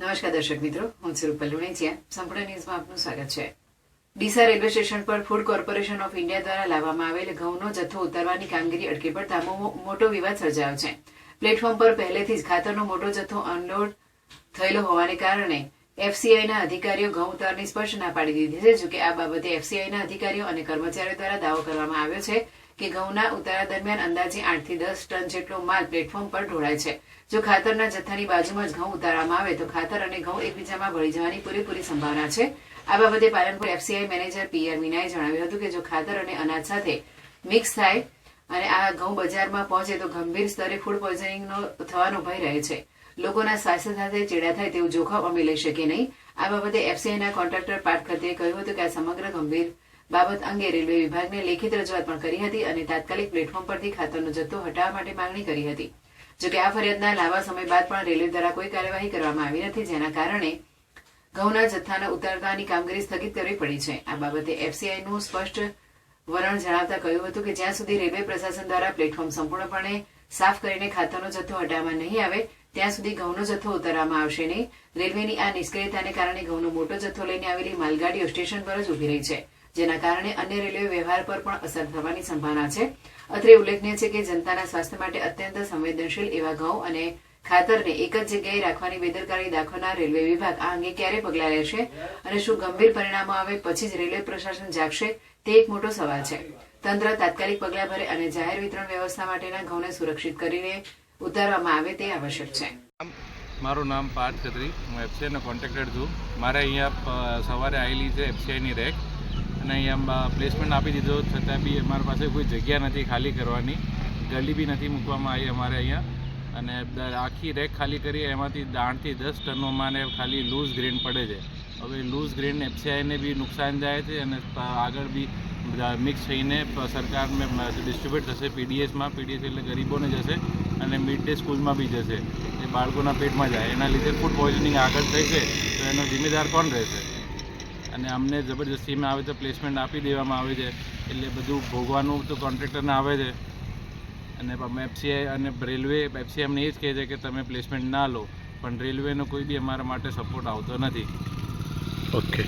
નમસ્કાર દર્શક મિત્રો, હું છું રૂપલ લુણેચિયા. સંપૂર્ણ ન્યૂઝમાં આપનું સ્વાગત છે. ડીસા રેલવે સ્ટેશન પર ફૂડ કોર્પોરેશન ઓફ ઇન્ડિયા દ્વારા લાવવામાં આવેલ ઘઉંનો જથ્થો ઉતારવાની કામગીરી અટકી પડતા મોટો વિવાદ સર્જાયો છે. પ્લેટફોર્મ પર પહેલેથી જ ખાતરનો મોટો જથ્થો અનલોડ થયેલો હોવાને કારણે એફસીઆઈના અધિકારીઓ ઘઉં ઉતારની સ્પષ્ટ ના પાડી દીધી છે, જોકે આ બાબતે એફસીઆઈના અધિકારીઓ અને કર્મચારીઓ દ્વારા દાવો કરવામાં આવ્યો છે કે ઘઉંના ઉતારા દરમિયાન અંદાજે આઠથી દસ ટન જેટલો માલ પ્લેટફોર્મ પર ઢોળાય છે. જો ખાતરના જથ્થાની બાજુમાં જ ઘઉં ઉતારવામાં આવે તો ખાતર અને ઘઉં એકબીજામાં ભળી જવાની પૂરેપૂરી સંભાવના છે. આ બાબતે પાલનપુર એફસીઆઈ મેનેજર પીઆર મીનાએ જણાવ્યું હતું કે જો ખાતર અને અનાજ સાથે મિક્સ થાય અને આ ઘઉં બજારમાં પહોંચે તો ગંભીર સ્તરે ફૂડ પોઈઝનિંગનો થવાનો ભય રહે છે. લોકોના સ્વાસ્થ્ય સાથે ચેડા થાય તેવું જોખમ અમે લઈ શકીએ નહીં. આ બાબતે એફસીઆઈના કોન્ટ્રાક્ટર પાઠ ખત્રીએ કહ્યું હતું કે આ સમગ્ર ગંભીર બાબત અંગે રેલવે વિભાગને લેખિત રજૂઆત પણ કરી હતી અને તાત્કાલિક પ્લેટફોર્મ પરથી ખાતરનો જથ્થો હટાવવા માટે માંગણી કરી હતી. જોકે આ ફરિયાદના લાંબા સમય બાદ પણ રેલવે દ્વારા કોઈ કાર્યવાહી કરવામાં આવી નથી, જેના કારણે ઘઉંના જથ્થાને ઉતારવાની કામગીરી સ્થગિત કરવી પડી છે. આ બાબતે એફસીઆઈનું સ્પષ્ટ વલણ જણાવતા કહ્યું હતું કે જ્યાં સુધી રેલવે પ્રશાસન દ્વારા પ્લેટફોર્મ સંપૂર્ણપણે સાફ કરીને ખાતરનો જથ્થો હટાવવામાં નહીં આવે, ત્યાં સુધી ઘઉંનો જથ્થો ઉતારવામાં આવશે નહીં. રેલવેની આ નિષ્ક્રિયતાને કારણે ઘઉંનો મોટો જથ્થો લઈને આવેલી માલગાડીઓ સ્ટેશન પર જ ઊભી રહી છે. જેના કારણે અન્ય રેલવે વ્યવહાર પર પણ અસર થવાની સંભાવના છે. અત્રે ઉલ્લેખનીય છે કે જનતાના સ્વાસ્થ્ય માટે અત્યંત સંવેદનશીલ એવા ઘઉં અને ખાતરને એક જ જગ્યાએ રાખવાની બેદરકારી દાખવનાર રેલવે વિભાગ આ અંગે ક્યારે પગલાં લેશે અને શું ગંભીર પરિણામો આવે પછી જ રેલવે પ્રશાસન જાગશે તે એક મોટો સવાલ છે. તંત્ર તાત્કાલિક પગલાં ભરે અને જાહેર વિતરણ વ્યવસ્થા માટેના ઘઉંને સુરક્ષિત કરીને ઉતારવામાં આવે તે આવશ્યક છે. મારું નામ પાર્થ છત્રી હું એફસીઆઈનો કોન્ટેક્ટેડ છું. મારે અહીંયા સવારે આવેલી છે એફસીઆઈની રેક. અને અહીંયા પ્લેસમેન્ટ આપી દીધો. છતાં બી અમારી પાસે કોઈ જગ્યા નથી ખાલી કરવાની. ગલી બી નથી મૂકવામાં આવી અમારે અહીંયા. અને આખી રેક ખાલી કરી, એમાંથી આઠથી દસ ટનોમાં ને ખાલી લૂઝ ગ્રેન પડે છે. હવે લૂઝ ગ્રેન એફસીઆઈને બી નુકસાન જાય છે અને આગળ બી મિક્સ થઈને સરકારને ડિસ્ટ્રીબ્યુટ થશે. પીડીએસમાં પીડીએસ એટલે ગરીબોને જશે અને મિડ ડે સ્કૂલમાં બી જશે. એ બાળકોના પેટમાં જાય. એના લીધે ફૂડ પોઈઝનિંગ આગળ થઈ છે. તો એનો જિમ્મેદાર કોણ રહેશે? અને અમને જબરજસ્તીમાં આવે તો પ્લેસમેન્ટ આપી દેવામાં આવે છે એટલે બધું ભોગવાનું તો કોન્ટ્રાક્ટરને આવે છે અને એફસીઆઈ અને રેલવે એફસીઆઈ અમને એ જ કહે છે કે તમે પ્લેસમેન્ટ ના લો પણ રેલવેનો કોઈ બી અમારા માટે સપોર્ટ આવતો નથી ओके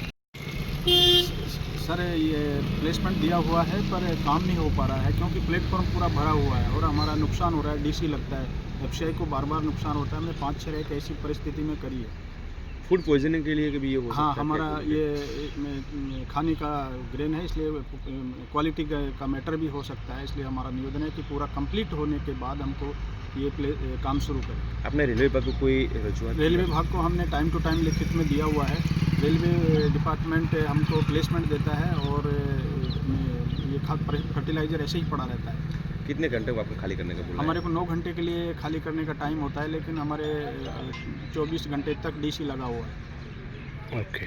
सर ये प्लेसमेंट दिया हुआ है पर काम नहीं हो पा रहा है क्योंकि प्लेटफॉर्म पूरा भरा हुआ है और हमारा नुकसान हो रहा है डीसी लगता है एफसीआई को बार बार नुकसान होता है हमने पाँच छः एक ऐसी परिस्थिति में करी है फ़ूड पॉइजनिंग के लिए कभी ये हो हाँ है हमारा ये खाने का ग्रेन है इसलिए क्वालिटी का, का मैटर भी हो सकता है इसलिए हमारा निवेदन है कि पूरा कंप्लीट होने के बाद हमको ये प्ले काम शुरू करें। आपने रेलवे विभाग को कोई रजूआत रेलवे विभाग को हमने टाइम टू टाइम लिखित में दिया हुआ है। रेलवे डिपार्टमेंट हमको प्लेसमेंट देता है और ये खाद फर्टिलाइज़र ऐसे ही पड़ा रहता है। कितने घंटे को आपको खाली करने का बोला हमारे को नौ घंटे के लिए खाली करने का टाइम होता है लेकिन हमारे चौबीस घंटे तक डीसी लगा हुआ है ओके